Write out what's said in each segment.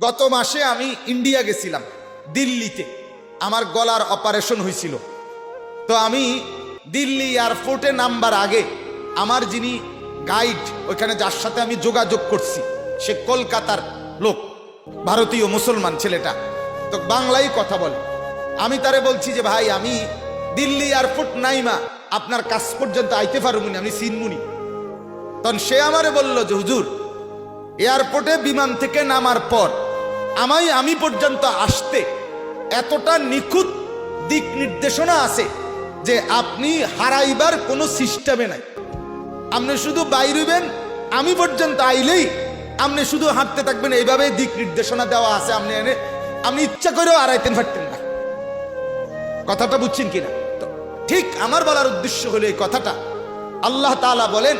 গত মাসে আমি ইন্ডিয়া গেছিলাম, দিল্লিতে। আমার গলার অপারেশন হয়েছিল। তো আমি দিল্লি এয়ারপোর্টে নামবার আগে আমার যিনি গাইড, ওইখানে যার সাথে আমি যোগাযোগ করছি, সে কলকাতার লোক, ভারতীয় মুসলমান ছেলেটা। তো বাংলায় কথা বলে। আমি তারে বলছি যে, ভাই, আমি দিল্লি এয়ারপোর্ট নাইমা, আপনার কাছ পর্যন্ত আইতে পারবনি আমি সিনমুনি। তখন সে আমারে বলল যে, হুজুর, এয়ারপোর্টে বিমান থেকে নামার পর আমায় আমি পর্যন্ত আসতে এতটা নিখুঁত দিক নির্দেশনা আছে যে আপনি হারাইবার কোনো সিস্টেমে নাই। আপনি শুধু বাইরবেন আমি পর্যন্ত আইলেই আপনি শুধু হাঁটতে থাকবেন এইভাবে দিক নির্দেশনা দেওয়া আছে। আপনি এনে, আপনি ইচ্ছা করেও আড়াইতেন ফাটতেন না। কথাটা বুঝছেন কিনা? ঠিক আমার বলার উদ্দেশ্য হলো এই কথাটা। আল্লাহ তাআলা বলেন,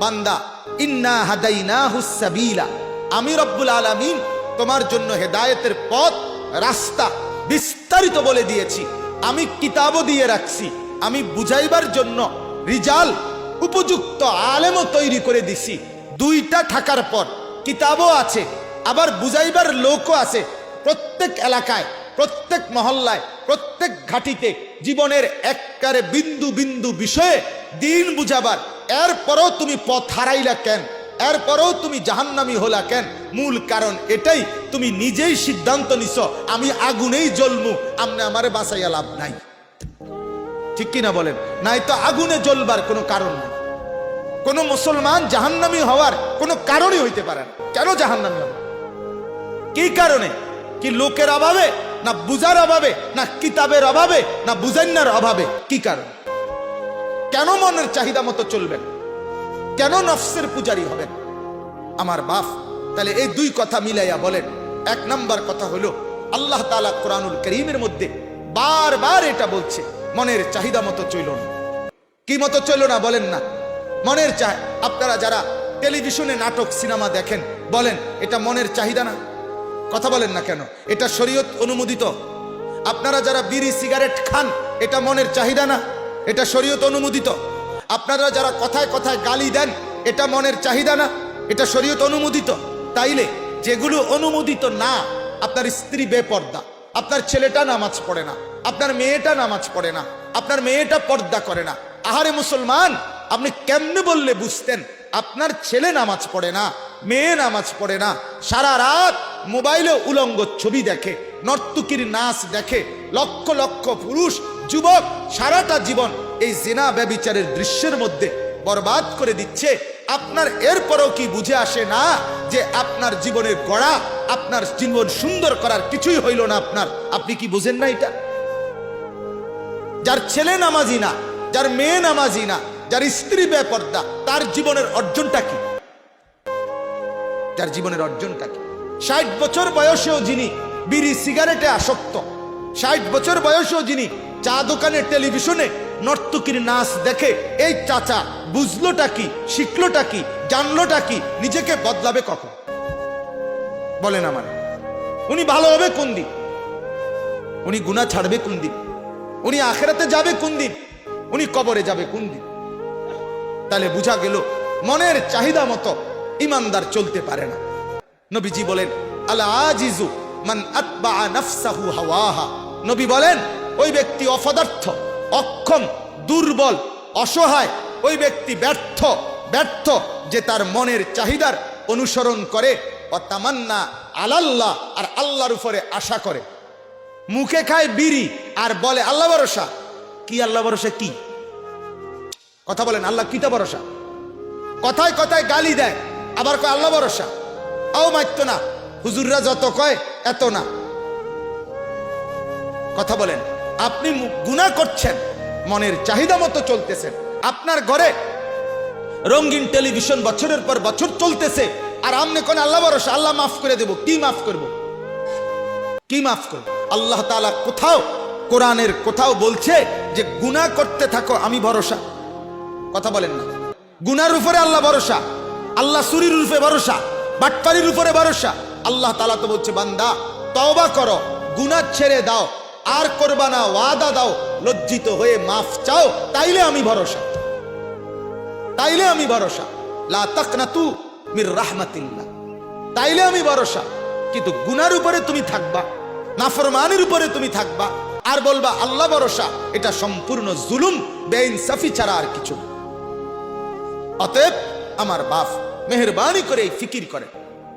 বান্দা, ইন্না হাদাইনা হুসাবিলা আমি রব্বুল আলামিন তোমার জন্য হেদায়েতের পথ, রাস্তা বিস্তারিত বলে দিয়েছি। আমি কিতাবও দিয়ে রাখছি। আমি বুঝাইবার জন্য রিজাল উপযুক্ত আলেমও তৈরি করে দিছি। দুইটা থাকার পর কিতাবও আছে, আবার বুঝাইবার লোকও আছে। প্রত্যেক এলাকায়, প্রত্যেক মহল্লায়, প্রত্যেক ঘাটিতে জীবনের এককারে বিন্দু বিন্দু বিষয়ে দিন বুঝাবার। এরপরও তুমি পথ হারাইলা কেন? এরপরও তুমি জাহান্নামি হলা কেন? মূল কারণ এটাই, তুমি নিজেই সিদ্ধান্ত নিছ, আমি আগুনেই জ্বলমু, আমনে আমারে বাঁচাইয়া লাভ নাই। ঠিক কিনা বলেন? নাই তো আগুনে জ্বলবার কোনো কারণ নেই। কোন মুসলমান জাহান্নামি হওয়ার কোনো কারণই হইতে পারে না। কেন জাহান্নামি হবে? কি কারণে? কি লোকের অভাবে, না বুজার অভাবে, না কিতাবের অভাবে, না বুজান্নার অভাবে? কি কারণ? কেন মনের চাহিদা মতো চলবেন কেন নফসের পূজারি হবেন? আমার বাপ, তাহলে এই দুই কথা মিলাইয়া বলেন। এক নাম্বার কথা হলো, আল্লাহ তাআলা কোরআনুল করিমের মধ্যে বারবার এটা বলছে, মনের চাহিদা মতো চইল না। কি মতো চলল না বলেন না? মনের চাহ আপনারা যারা টেলিভিশনে নাটক, সিনেমা দেখেন, বলেন, এটা মনের চাহিদা না? কথা বলেন না কেন? এটা শরীয়ত অনুমোদিত। আপনারা যারা বিড়ি, সিগারেট খান, এটা মনের চাহিদা না? এটা শরীয়ত অনুমোদিত। আপনারা যারা কথায় কথায় গালি দেন, এটা মনের চাহিদা না, এটা শরীয়ত অনুমোদিত। তাইলে যেগুলো অনুমোদিত না, আপনার স্ত্রী বেপর্দা, আপনার ছেলেটা নামাজ পড়ে না, আপনার মেয়েটা নামাজ পড়ে না, আপনার মেয়েটা পর্দা করে না। আহারে মুসলমান, আপনি কেমনে বললে বুঝতেন, আপনার ছেলে নামাজ পড়ে না, মেয়ে নামাজ পড়ে না, সারা রাত মোবাইলে উলঙ্গ ছবি দেখে, নর্তুকির নাচ দেখে, লক্ষ লক্ষ পুরুষ যুবক সারাটা জীবন এই জেনা ব্যবিচারের দৃশ্যের মধ্যে বরবাদ করে দিচ্ছে। আপনার এরপরও কি বুঝে আসে না যে আপনার জীবনের গড়া, আপনার জীবন সুন্দর করার কিছুই হইল না আপনার? আপনি কি বুঝেন না এটা? যার ছেলে নামাজি না, যার মেয়ে নামাজি না, যার স্ত্রী বেপর্দা, তার জীবনের অর্জনটা কি? যার জীবনের অর্জনটা কি? ষাট বছর বয়সেও যিনি বিড়ি সিগারেটে আসক্ত, ষাট বছর বয়সেও যিনি চা দোকানের টেলিভিশনে নর্তকীর নাচ দেখে, এই চাচা, বুঝলোটা কি? শিখলোটা কি? জানলোটা কি? নিজেকে বদলাবে কখন? বলেন আমার, উনি ভালো হবে কোন দিন? উনি গুণা ছাড়বে কোন দিন? উনি আখেরাতে যাবে কোন দিন? উনি কবরে যাবে কোন দিন? তাহলে বুঝা গেল, মনের চাহিদা মতো ইমানদার চলতে পারে না। নবীজি বলেন আলা আজিজু মান আতবা নাফসাহু হাওয়াহা। নবী বলেন ওই ব্যক্তি অপদার্থ, অক্ষম, দুর্বল, অসহায়, ওই ব্যক্তি ব্যর্থ ব্যর্থ যে তার মনের চাহিদার অনুসরণ করে, ও তামান্না আলাল্লাহ আর আল্লাহর উপরে আশা করে। মুখে খায় বিড়ি আর বলে আল্লাহ ভরসা। কি আল্লাহ ভরসা কি? কথা বলেন, আল্লাহ কিতা ভরসা? কথায় কথায় গালি দেয়, আবার কয় আল্লাহ ভরসা? আও মাইত না, হুজুররা যত কয় এত না। কথা বলেন আপনি গুণা করছেন, মনের চাহিদা মতো চলতেছেন। আপনার ঘরে রঙিন টেলিভিশন বছরের পর বছর চলতেছে, আর আমনে কোন আল্লাহ ভরসা, আল্লাহ মাফ করে দেব। কি মাফ করব? কি মাফ করব? আল্লাহ তাআলা কোথাও, কোরআনের কোথাও বলছে যে, গুনাহ করতে থাকো, আমি ভরসা। কথা বলেন না। গুনার উপরে আল্লাহ ভরসা, আল্লাহ সুরির রূপে ভরসা, বাটপারির উপরে ভরসা। আল্লাহ তালা তো বলছে, বান্দা, তওবা করো গুনা ছেড়ে দাও। আর করবা না, ওয়াদা দাও, লজ্জিত হয়ে মাফ চাও, তাইলে আমি ভরসা। তাইলে আমি ভরসা। লা তাকনাতু মির রাহমাতিল্লাহ। তাইলে আমি ভরসা। কিন্তু গুনার উপরে তুমি থাকবা, নাফরমানের উপরে তুমি থাকবা, আর বলবা, আল্লাহ ভরসা, এটা সম্পূর্ণ জুলুম, বেইনসাফি ছাড়া আর কিছু অতএব আমার বাপ মেহরবানি করে এই ফিকির করেন।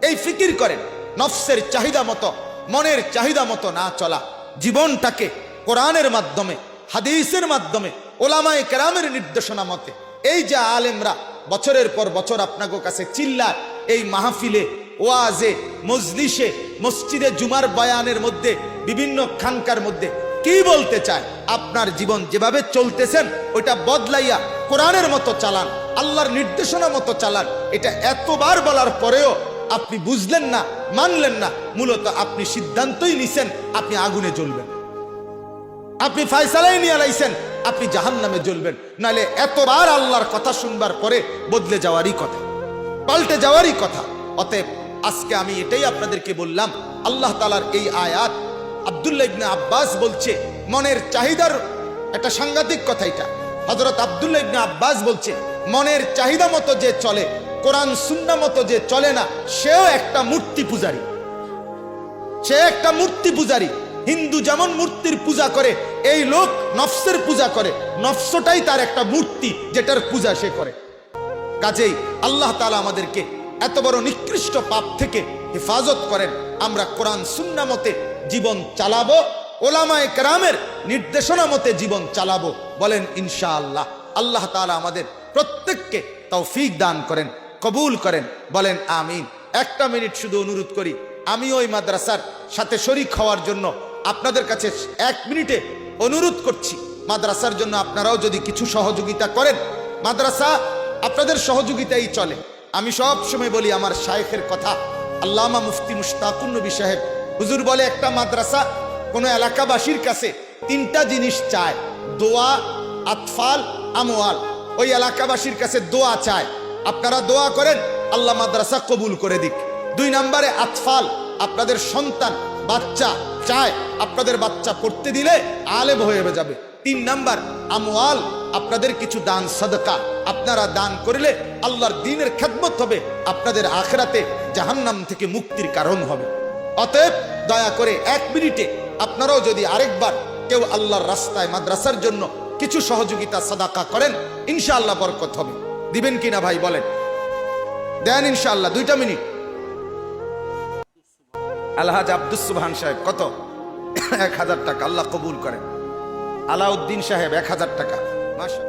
এই ফিকির করেন, নফসের চাহিদা মতো, মনের চাহিদা মতো না চলা। জীবনটাকে কোরআনের মাধ্যমে, হাদিসের মাধ্যমে, ওলামায়ে কেরামের নির্দেশনা মতে, এই যে আলেমরা বছরের পর বছর আপনাকে কাছে চিল্লার এই মাহফিলে, ওয়াজে, মজলিসে, মসজিদে জুমার বয়ানের মধ্যে, বিভিন্ন খানকার মধ্যে, কি বলতে চায়? আপনার জীবন যেভাবে চলতেছেন, ওইটা বদলাইয়া কোরআনের মতো চালান, আল্লাহর নির্দেশনা মতো চালান, এটা এতবার বলার পরেও আপনি বুঝলেন না, মানলেন না, মূলত আপনি সিদ্ধান্তই নিছেন, আপনি আগুনে জ্বলবেন। আপনি ফায়সালাই নিয়ে লাইছেন আপনি জাহান নামে জ্বলবেন। নাহলে এতবার আল্লাহর কথা শুনবার পরে বদলে যাওয়ারই কথা, পাল্টে যাওয়ারই কথা। অতএব আজকে আমি এটাই আপনাদেরকে বললাম, আল্লাহ তালার এই আয়াত, আবদুল্লাহ ইবনে আব্বাস বলছে, মনের চাহিদার, একটা সাংঘাতিক কথা এটা। হজরত আবদুল্লাহ ইবনে আব্বাস বলছে, মনের চাহিদা মতো যে চলে কোরআন সুন্না মতো যে চলে না, সেও একটা মূর্তি পূজারী। সে একটা মূর্তি পূজারী। হিন্দু যেমন মূর্তির পূজা করে, এই লোক নফসের পূজা করে। নফসটাই তার একটা মূর্তি যেটার পূজা সে করে। কাজেই আল্লাহ তালা আমাদেরকে এত বড় নিকৃষ্ট পাপ থেকে হেফাজত করেন। আমরা কোরআন সুন্না মতে জীবন চালাবো, ওলামায় কেরামের নির্দেশনা মতে জীবন চালাবো বলেন ইনশাআল্লাহ। আল্লাহ তালা আমাদের প্রত্যেককে তৌফিক দান করেন। কবুল করেন, বলেন আমিন। একটা মিনিট শুধু অনুরোধ করি, আমি ওই মাদ্রাসার সাথে শরিক হওয়ার জন্য আপনাদের কাছে এক মিনিটে অনুরোধ করছি। মাদ্রাসার জন্য আপনারাও যদি কিছু সহযোগিতা করেন, মাদ্রাসা আপনাদের সহযোগিতাই চলে। আমি সব সময় বলি আমার শায়েখের কথা, আল্লামা মুফতি মুশতাকুন নবী সাহেব, হুজুর বলে, একটা মাদ্রাসা কোনো এলাকাবাসীর কাছে তিনটা জিনিস চায়, দোয়া, আতফাল, আমওয়াল। ওই এলাকাবাসীর কাছে দোয়া চায় আপনারা দোয়া করেন, আল্লাহ মাদ্রাসা কবুল করে দিক। দুই নম্বরে আতফাল, আপনাদের সন্তান, বাচ্চা চায়, আপনাদের বাচ্চা পড়তে দিলে আলেম হয়ে যাবে। তিন নাম্বার, আমওয়াল, আপনাদের কিছু দান, সদকা। আপনারা দান করলে আল্লাহর দিনের খেদমত হবে, আপনাদের আখরাতে জাহান্নাম থেকে মুক্তির কারণ হবে। অতএব, দয়া করে এক মিনিটে আপনারাও যদি আরেকবার কেউ আল্লাহর রাস্তায় মাদ্রাসার জন্য কিছু সহযোগিতা, সাদাকা করেন, ইনশাআল্লাহ বরকত হবে। দিবেন কিনা ভাই, বলেন। দেন ইনশাল্লাহ দুইটা মিনিট। আলহাজ আব্দুস সুবহান সাহেব, কত? এক হাজার টাকা, আল্লাহ কবুল করেন। আলাউদ্দিন সাহেব, এক হাজার টাকা। মাশা